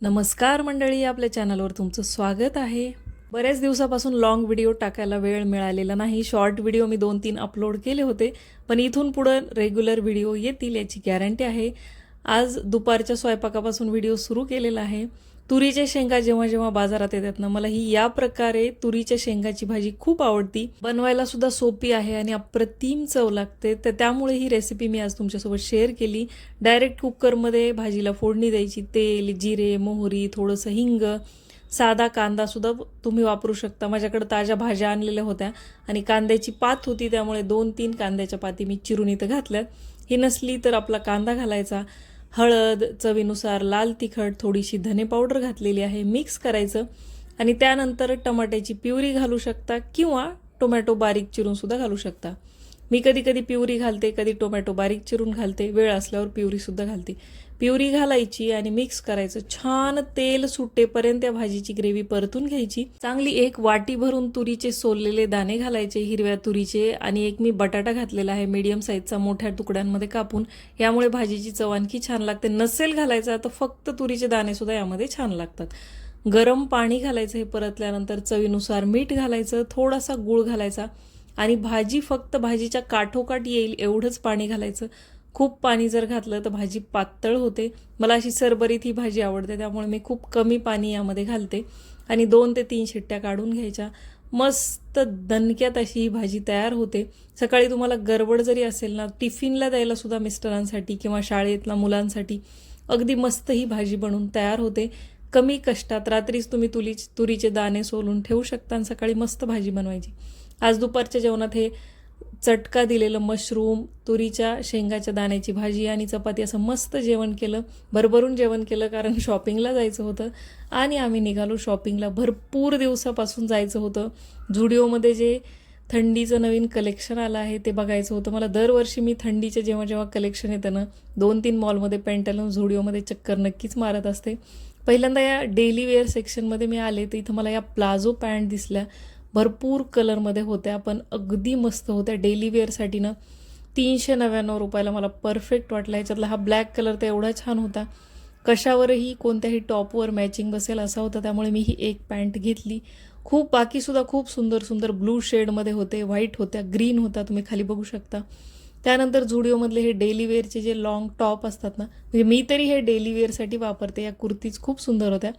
नमस्कार मंडळी आपल्या चॅनलवर तुमचं स्वागत आहे. बऱ्याच दिवसापासून लॉंग व्हिडिओ टाकायला वेळ मिळालेला नाही. शॉर्ट व्हिडिओ मी दोन तीन अपलोड केले होते पण इथून पुढं रेग्युलर व्हिडिओ येतील याची गॅरंटी आहे. आज दुपारच्या स्वयंपाकापासून व्हिडिओ सुरू केलेला आहे. तुरीच्या शेंगा जेव्हा जेव्हा बाजारात येतात ना मला ही या प्रकारे तुरीच्या शेंगाची भाजी खूप आवडती. बनवायला सुद्धा सोपी आहे आणि अप्रतिम चव लागते. तर त्यामुळे ही रेसिपी मी आज तुमच्यासोबत शेअर केली. डायरेक्ट कुकरमध्ये भाजीला फोडणी द्यायची. तेल जिरे मोहरी थोडंसं हिंग साधा कांदा सुद्धा तुम्ही वापरू शकता. माझ्याकडे ताज्या भाज्या आणलेल्या होत्या आणि कांद्याची पात होती त्यामुळे दोन तीन कांद्याच्या पाती मी चिरून इथं घातल्यात. ही नसली तर आपला कांदा घालायचा. हळद चवीनुसार लाल तिखट थोडीशी धने पावडर घातलेली आहे मिक्स करायचं. आणि त्यानंतर टमाट्याची प्युरी घालू शकता किंवा टोमॅटो बारीक चिरून सुद्धा घालू शकता. मी कधी कधी प्युरी घालते कधी टोमॅटो बारीक चिरून घालते वेळ असल्यावर प्युरीसुद्धा घालते. प्युरी घालायची आणि मिक्स करायचं. छान तेल सुटेपर्यंत त्या भाजीची ग्रेव्ही परतून घ्यायची. चांगली एक वाटी भरून तुरीचे सोललेले दाणे घालायचे हिरव्या तुरीचे आणि एक मी बटाटा घातलेला आहे मीडियम साईजचा मोठ्या तुकड्यांमध्ये कापून. यामुळे भाजीची चव आणखी छान लागते. नसेल घालायचा तर फक्त तुरीचे दाणे सुद्धा यामध्ये छान लागतात. गरम पाणी घालायचं हे परतल्यानंतर चवीनुसार मीठ घालायचं थोडासा गूळ घालायचा. आणि भाजी फक्त भाजीच्या काठोकाठ येईल एवढंच पाणी घालायचं. खूप पाणी जर घातलं तर भाजी पातळ होते. मला अशी सरबरीत ही भाजी आवडते त्यामुळे मी खूप कमी पाणी यामध्ये घालते. आणि दोन ते तीन शिट्ट्या काढून घ्यायच्या. मस्त दणक्यात अशी ही भाजी तयार होते. सकाळी तुम्हाला गडबड जरी असेल ना टिफिनला द्यायला सुद्धा मिस्टरांसाठी किंवा शाळेतला मुलांसाठी अगदी मस्त ही भाजी बनून तयार होते. कमी कष्टात रात्रीच तुम्ही तुली तुरीचे दाणे सोलून ठेवू शकता आणि सकाळी मस्त भाजी बनवायची. आज दुपारच्या जेवणात हे चटका दिलेलं मशरूम तुरीच्या शेंगाच्या दाण्याची भाजी आणि चपाती असं मस्त जेवण केलं. भरभरून जेवण केलं कारण शॉपिंगला जायचं होतं. आणि आम्ही निघालो शॉपिंगला भरपूर दिवसापासून जायचं होतं. झुडिओमध्ये जे थंडीचं नवीन कलेक्शन आलं आहे ते बघायचं होतं. मला दरवर्षी मी थंडीचे जेव्हा जेव्हा कलेक्शन येतं ना दोन तीन मॉलमध्ये पेंटलून झुडिओमध्ये चक्कर नक्कीच मारत असते. पहिल्यांदा या डेली वेअर सेक्शनमध्ये मी आले तर इथं मला या प्लाझो पॅन्ट दिसल्या. भरपूर कलरमध्ये होत्या पण अगदी मस्त होत्या. डेली वेअरसाठी ना तीनशे नव्याण्णव रुपयाला मला परफेक्ट वाटला. याच्यातला हा ब्लॅक कलर तर एवढा छान होता. कशावरही कोणत्याही टॉपवर मॅचिंग बसेल असा होता त्यामुळे मी ही एक पॅन्ट घेतली. खूप बाकीसुद्धा खूप सुंदर सुंदर ब्लू शेडमध्ये होते व्हाईट होत्या ग्रीन होता तुम्ही खाली बघू शकता. त्यानंतर झुडिओमधले हे डेली वेअरचे जे लॉंग टॉप असतात ना म्हणजे मी तरी हे डेली वेअरसाठी वापरते. या कुर्तीज खूप सुंदर होत्या.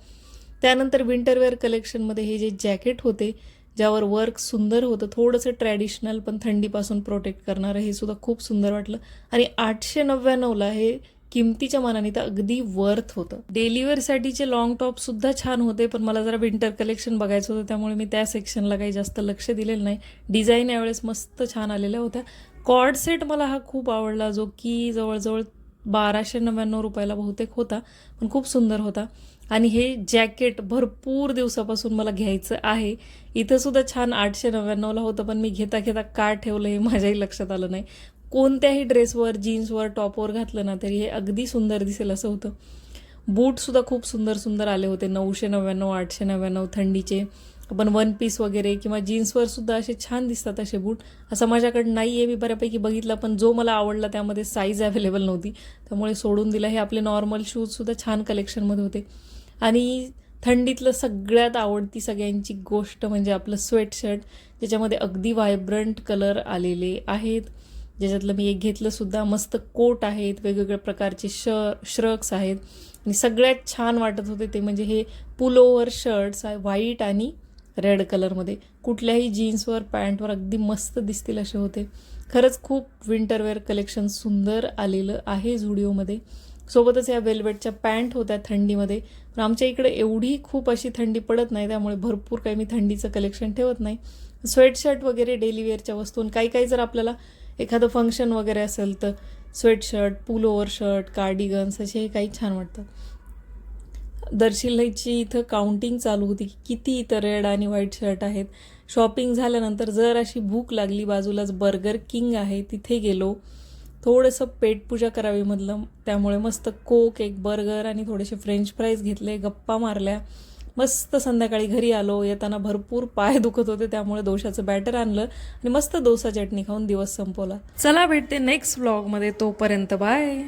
त्यानंतर विंटरवेअर कलेक्शनमध्ये हे जे जॅकेट होते ज्यावर वर्क सुंदर होतं. थोडंसं ट्रॅडिशनल पण थंडीपासून प्रोटेक्ट करणारं हे सुद्धा खूप सुंदर वाटलं. आणि आठशे नव्याण्णवला हे किमतीच्या मानाने तर अगदी वर्थ होतं. डेलिव्हरसाठीचे लॉंग टॉप सुद्धा छान होते पण मला जरा विंटर कलेक्शन बघायचं होतं त्यामुळे मी त्या सेक्शनला काही जास्त लक्ष दिलेलं नाही. डिझाईन यावेळेस मस्त छान आलेल्या होत्या. कॉर्ड सेट मला हा खूप आवडला जो की जवळजवळ बाराशे नव्याण्णव रुपयाला बहुतेक होता पण खूप सुंदर होता. आणि हे जॅकेट भरपूर दिवसापासून मला घ्यायचं आहे. इथंसुद्धा छान आठशे नव्याण्णवला होतं पण मी घेता घेता का ठेवलं हे माझ्याही लक्षात आलं नाही. कोणत्याही ड्रेसवर जीन्सवर टॉपवर घातलं ना तरी हे अगदी सुंदर दिसेल असं होतं. बूटसुद्धा खूप सुंदर सुंदर आले होते नऊशे नव्याण्णव आठशे नव्याण्णव थंडीचे. आपण वन पीस वगैरे किंवा जीन्सवर सुद्धा असे छान दिसतात असे बूट. असं माझ्याकडे नाही आहे मी बऱ्यापैकी बघितला पण जो मला आवडला त्यामध्ये साईज अवेलेबल नव्हती. त्यामुळे सोडून दिला. हे आपले नॉर्मल शूजसुद्धा छान कलेक्शनमध्ये होते. आणि थंडीतलं सगळ्यात आवडती सगळ्यांची गोष्ट म्हणजे आपलं स्वेटशर्ट ज्याच्यामध्ये अगदी व्हायब्रंट कलर आलेले आहेत. ज्याच्यातलं मी एक घेतलंसुद्धा मस्त कोट आहेत वेगवेगळ्या प्रकारचे श श्रक्स आहेत. आणि सगळ्यात छान वाटत होते ते म्हणजे हे पुलोवर शर्ट्स आहे व्हाईट आणि रेड कलरमध्ये कुठल्याही जीन्सवर पॅन्टवर अगदी मस्त दिसतील असे होते. खरंच खूप विंटरवेअर कलेक्शन सुंदर आलेलं आहे झुडिओमध्ये सोबतच या वेल्वेटच्या पॅन्ट होत्या थंडीमध्ये. पण आमच्या इकडे एवढी खूप अशी थंडी पडत नाही त्यामुळे भरपूर काही मी थंडीचं कलेक्शन ठेवत नाही. स्वेटशर्ट वगैरे डेली वेअरच्या वस्तून काही काही जर आपल्याला एखादं फंक्शन वगैरे असेल तर स्वेटशर्ट पुल शर्ट कार्डिगन्स असे हे काही छान वाटतात दर्शिलाईची इथं काउंटिंग चालू होती की किती इथं रेड आणि व्हाईट शर्ट आहेत. शॉपिंग झाल्यानंतर जर अशी भूक लागली बाजूलाच बर्गर किंग आहे तिथे गेलो. थोडंसं पेटपूजा करावी म्हटलं त्यामुळे मस्त कोक एक बर्गर आणि थोडेसे फ्रेंच फ्राईज घेतले गप्पा मारल्या. मस्त संध्याकाळी घरी आलो. येताना भरपूर पाय दुखत होते त्यामुळे दोशाचं बॅटर आणलं आणि मस्त डोसा चटणी खाऊन दिवस संपवला. चला भेटते नेक्स्ट ब्लॉगमध्ये तोपर्यंत बाय